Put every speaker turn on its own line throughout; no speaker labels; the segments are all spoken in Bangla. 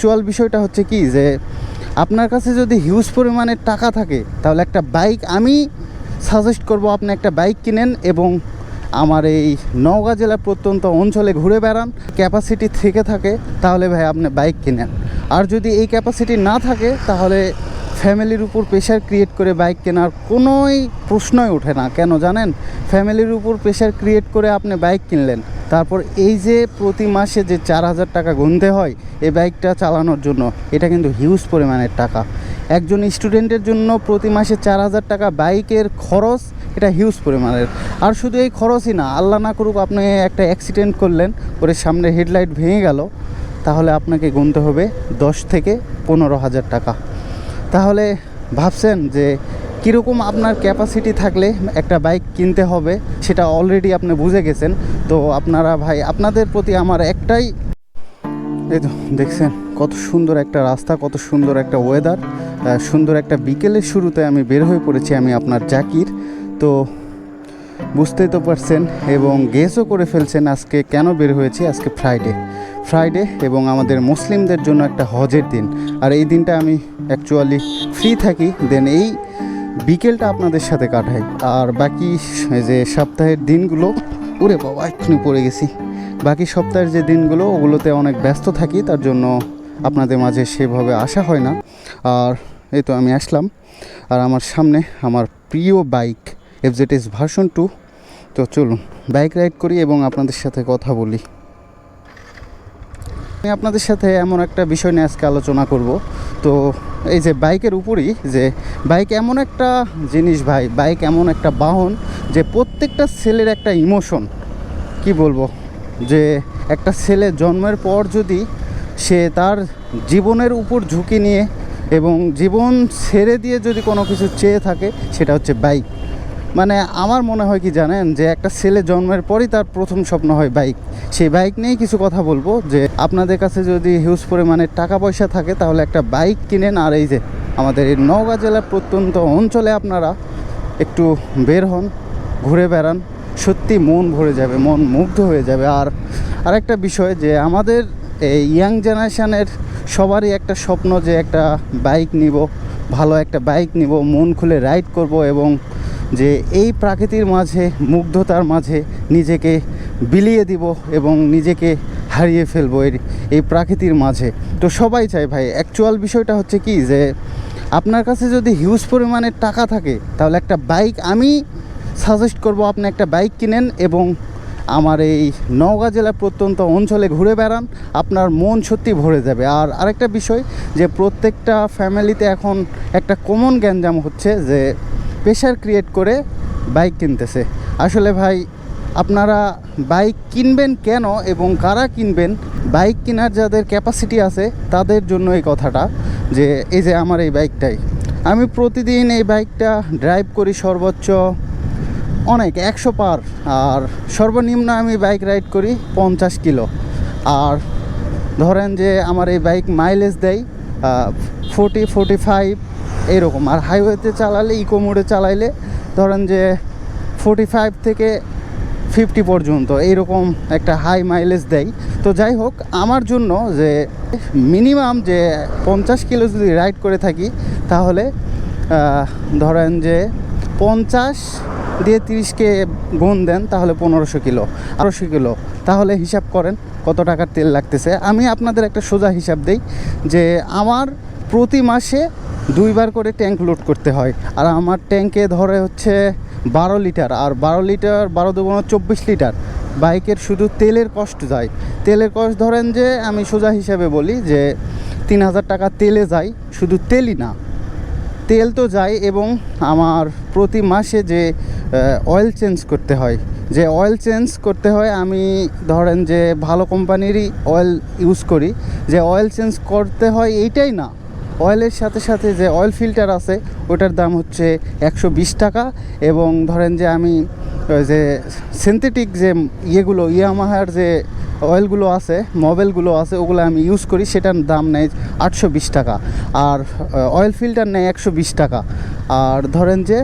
অ্যাকচুয়াল বিষয়টা হচ্ছে কি যে, আপনার কাছে যদি হিউজ পরিমাণের টাকা থাকে, তাহলে একটা বাইক আমি সাজেস্ট করব আপনি একটা বাইক কিনেন এবং আমার এই নওগাঁ জেলার প্রত্যন্ত অঞ্চলে ঘুরে বেড়ান। ক্যাপাসিটি থেকে থাকে, তাহলে ভাই আপনি বাইক কিনেন। আর যদি এই ক্যাপাসিটি না থাকে, তাহলে ফ্যামিলির উপর প্রেশার ক্রিয়েট করে বাইক কেনার কোনোই প্রশ্নই ওঠে না। কেন জানেন? ফ্যামিলির উপর প্রেশার ক্রিয়েট করে আপনি বাইক কিনলেন। তারপর এই যে প্রতি মাসে যে চার হাজার টাকা গুনতে হয় এই বাইকটা চালানোর জন্য, এটা কিন্তু হিউজ পরিমাণের টাকা। একজন স্টুডেন্টের জন্য প্রতি মাসে চার হাজার টাকা বাইকের খরচ, এটা হিউজ পরিমাণের। আর শুধু এই খরচই না, আল্লাহ না করুক আপনি একটা অ্যাক্সিডেন্ট করলেন, ওর সামনে হেডলাইট ভেঙে গেল, তাহলে আপনাকে গুনতে হবে দশ থেকে পনেরো হাজার টাকা। তাহলে ভাবছেন যে কীরকম আপনার ক্যাপাসিটি থাকলে একটা বাইক কিনতে হবে, সেটা অলরেডি আপনি বুঝে গেছেন। তো আপনারা ভাই, আপনাদের প্রতি আমার একটাই এই তো দেখছেন, কত সুন্দর একটা রাস্তা, কত সুন্দর একটা ওয়েদার সুন্দর একটা বিকেলের শুরুতে আমি বের হয়ে পড়েছি আমি আপনার জাকির। তো বুঝতেই তো পারছেন এবং গেসও করে ফেলছেন আজকে কেন বের হয়েছি, আজকে ফ্রাইডে ফ্রাইডে এবং আমাদের মুসলিমদের জন্য একটা হজের দিন। আর এই দিনটা আমি অ্যাকচুয়ালি ফ্রি থাকি দেন এই বিকেলটা আপনাদের সাথে কাটাই। আর বাকি যে সপ্তাহের দিনগুলো, ওরে বাবা, এক্ষুনি পড়ে গেছি। বাকি সপ্তাহের যে দিনগুলো, ওগুলোতে অনেক ব্যস্ত থাকি, তার জন্য আপনাদের মাঝে সেভাবে আসা হয় না। আর এই তো আমি আসলাম। আর আমার সামনে আমার প্রিয় bike FZ S version two তো চলুন, বাইক রাইড করি এবং আপনাদের সাথে কথা বলি। আমি আপনাদের সাথে এমন একটা বিষয় নিয়ে আজকে আলোচনা করব। তো এই যে বাইকের উপরই যে বাইক এমন একটা জিনিস ভাই, বাইক এমন একটা বাহন যে প্রত্যেকটা ছেলের একটা ইমোশন কি বলব? যে একটা ছেলে জন্মের পর যদি সে তার জীবনের উপর ঝুঁকি নিয়ে এবং জীবন ছেড়ে দিয়ে যদি কোনো কিছু চেয়ে থাকে, সেটা হচ্ছে বাইক। মানে আমার মনে হয় কি জানেন, যে একটা ছেলে জন্মের পরই তার প্রথম স্বপ্ন হয় বাইক সেই বাইক নিয়েই কিছু কথা বলব, যে আপনাদের কাছে যদি হিউজ পরিমাণে টাকা পয়সা থাকে, তাহলে একটা বাইক কিনেন। আর এই যে আমাদের এই নওগাঁ জেলার প্রত্যন্ত অঞ্চলে আপনারা একটু বের হন, ঘুরে বেড়ান। সত্যি মন ভরে যাবে, মন মুগ্ধ হয়ে যাবে। আর আরেকটা বিষয়, যে আমাদের এই ইয়াং জেনারেশানের সবারই একটা স্বপ্ন যে একটা বাইক নিব, ভালো একটা বাইক নিব, মন খুলে রাইড করব এবং যে এই প্রাকৃতির মাঝে, মুগ্ধতার মাঝে নিজেকে বিলিয়ে দিব এবং নিজেকে হারিয়ে ফেলব এর, এই প্রাকৃতির মাঝে। তো সবাই চায় ভাই অ্যাকচুয়াল বিষয়টা হচ্ছে কি যে, আপনার কাছে যদি হিউজ পরিমাণের টাকা থাকে, তাহলে একটা বাইক আমি সাজেস্ট করব আপনি একটা বাইক কিনেন এবং আমার এই নওগাঁ জেলার প্রত্যন্ত অঞ্চলে ঘুরে বেড়ান, আপনার মন সত্যি ভরে যাবে। আর আরেকটা বিষয় যে, প্রত্যেকটা ফ্যামিলিতে এখন একটা কমন গ্যাঞ্জাম হচ্ছে যে প্রেশার ক্রিয়েট করে বাইক কিনতেছে। আসলে ভাই, আপনারা বাইক কিনবেন কেন এবং কারা কিনবেন? বাইক কেনার যাদের ক্যাপাসিটি আছে, তাদের জন্য এই কথাটা যে, এই যে আমার এই বাইকটাই আমি প্রতিদিন এই বাইকটা ড্রাইভ করি সর্বোচ্চ অনেক, একশো পার। আর সর্বনিম্ন আমি বাইক রাইড করি পঞ্চাশ কিলো। আর ধরেন যে, আমার এই বাইক মাইলেজ দেয় ফোর্টি ফোর্টি ফাইভ এরকম। আর হাইওয়েতে চালালে ইকো মোডে চালাইলে ধরেন যে ফোর্টি ফাইভ থেকে ফিফটি পর্যন্ত এইরকম একটা হাই মাইলেজ দেয়। তো যাই হোক, আমার জন্য যে মিনিমাম যে পঞ্চাশ কিলো যদি রাইড করে থাকি, তাহলে ধরেন যে পঞ্চাশ দিয়ে তিরিশকে গুণ দেন, তাহলে পনেরোশো কিলো, আড়াইশো কিলো। তাহলে হিসাব করেন কত টাকার তেল লাগতেছে। আমি আপনাদের একটা সোজা হিসাব দেই যে আমার প্রতি মাসে দুইবার করে ট্যাঙ্ক লোড করতে হয়। আর আমার ট্যাঙ্কে ধরে হচ্ছে বারো লিটার, আর বারো লিটার, বারো দুগুণ চব্বিশ লিটার। বাইকের শুধু তেলের কষ্ট যায়। তেলের কষ্ট ধরেন যে, আমি সোজা হিসাবে বলি যে, তিন হাজার টাকা তেলে যায়, শুধু তেলই না। তেল তো যায় এবং আমার প্রতি মাসে যে অয়েল চেঞ্জ করতে হয়। যে অয়েল চেঞ্জ করতে হয়, আমি ধরেন যে, ভালো কোম্পানিরই অয়েল ইউজ করি। যে অয়েল চেঞ্জ করতে হয়, এইটাই না। অয়েলের সাথে সাথে যে অয়েল ফিল্টার আছে, ওটার দাম হচ্ছে একশো বিশ টাকা এবং ধরেন যে আমি যে সিনথেটিক যে ইয়েগুলো ইয়ামাহার যে অয়েলগুলো আছে মোবাইলগুলো আছে, ওগুলো আমি ইউজ করি, সেটার দাম নেয় আটশো বিশ টাকা। আর অয়েল ফিল্টার নেয় একশো বিশ টাকা। আর ধরেন যে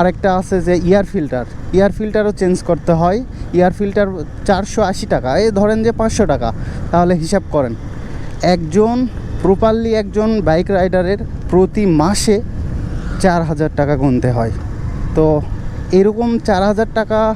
আরেকটা আছে যে ইয়ার ফিল্টার ইয়ার ফিল্টারও চেঞ্জ করতে হয়। ইয়ার ফিল্টার চারশো আশি টাকা। এই ধরেন যে পাঁচশো টাকা। তাহলে হিসাব করেন। একজন প্রপারলি একজন বাইক রাইডারের প্রতি মাসে চার হাজার টাকা গুনতে হয়। তো এরকম চার হাজার টাকা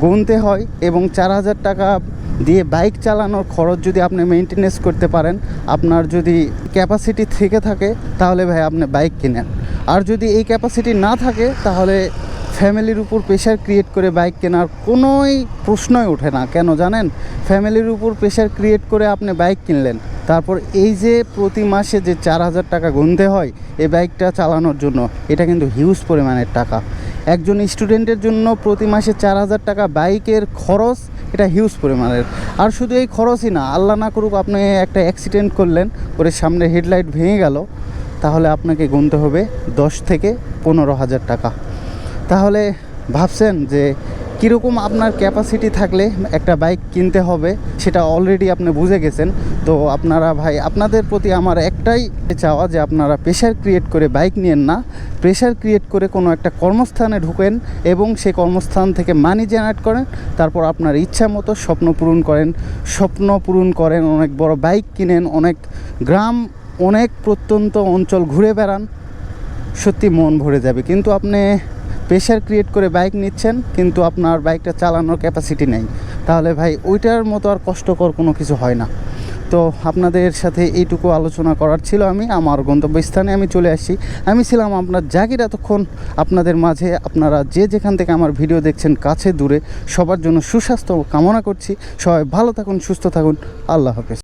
গুনতে হয় এবং চার হাজার টাকা দিয়ে বাইক চালানোর খরচ যদি আপনি মেনটেনেন্স করতে পারেন, আপনার যদি ক্যাপাসিটি থেকে থাকে, তাহলে ভাই আপনি বাইক কিনেন। আর যদি এই ক্যাপাসিটি না থাকে, তাহলে ফ্যামিলির উপর প্রেশার ক্রিয়েট করে বাইক কেনার কোনোই প্রশ্নই ওঠে না। কেন জানেন? ফ্যামিলির উপর প্রেশার ক্রিয়েট করে আপনি বাইক কিনলেন। তারপর এই যে প্রতি মাসে যে চার হাজার টাকা গুনতে হয় এই বাইকটা চালানোর জন্য, এটা কিন্তু হিউজ পরিমাণের টাকা। একজন স্টুডেন্টের জন্য প্রতি মাসে চার হাজার টাকা বাইকের খরচ, এটা হিউজ পরিমাণের। আর শুধু এই খরচই না, আল্লাহ না করুক আপনি একটা অ্যাক্সিডেন্ট করলেন, করে সামনে হেডলাইট ভেঙে গেল, তাহলে আপনাকে গুনতে হবে দশ থেকে পনেরো হাজার টাকা। তাহলে ভাবছেন যে কীরকম আপনার ক্যাপাসিটি থাকলে একটা বাইক কিনতে হবে, সেটা অলরেডি আপনি বুঝে গেছেন। তো আপনারা ভাই, আপনাদের প্রতি আমার একটাই চাওয়া যে আপনারা প্রেশার ক্রিয়েট করে বাইক নিয়েন না। প্রেশার ক্রিয়েট করে কোনো একটা কর্মস্থানে ঢুকেন এবং সেই কর্মস্থান থেকে মানি জেনারেট করেন। তারপর আপনার ইচ্ছা মতো স্বপ্ন পূরণ করেন। স্বপ্ন পূরণ করেন, অনেক বড় বাইক কিনেন, অনেক গ্রাম, অনেক প্রত্যন্ত অঞ্চল ঘুরে বেড়ান। সত্যি মন ভরে যাবে। কিন্তু আপনি প্রেশার ক্রিয়েট করে বাইক নিচ্ছেন, কিন্তু আপনার বাইকটা চালানোর ক্যাপাসিটি নেই। তাহলে ভাই, ওইটার মতো আর কষ্টকর কোনো কিছু হয় না। তো আপনাদের সাথে এইটুকু আলোচনা করার ছিল আমি, আমার গন্তব্যস্থানে আমি চলে আসছি। আমি ছিলাম আপনার জাগির এতক্ষণ। আপনাদের মাঝে আপনারা যে যেখান থেকে আমার ভিডিও দেখছেন, কাছে দূরে, সবার জন্য সুস্বাস্থ্য কামনা করছি। সবাই ভালো থাকুন, সুস্থ থাকুন। আল্লাহ হাফেজ।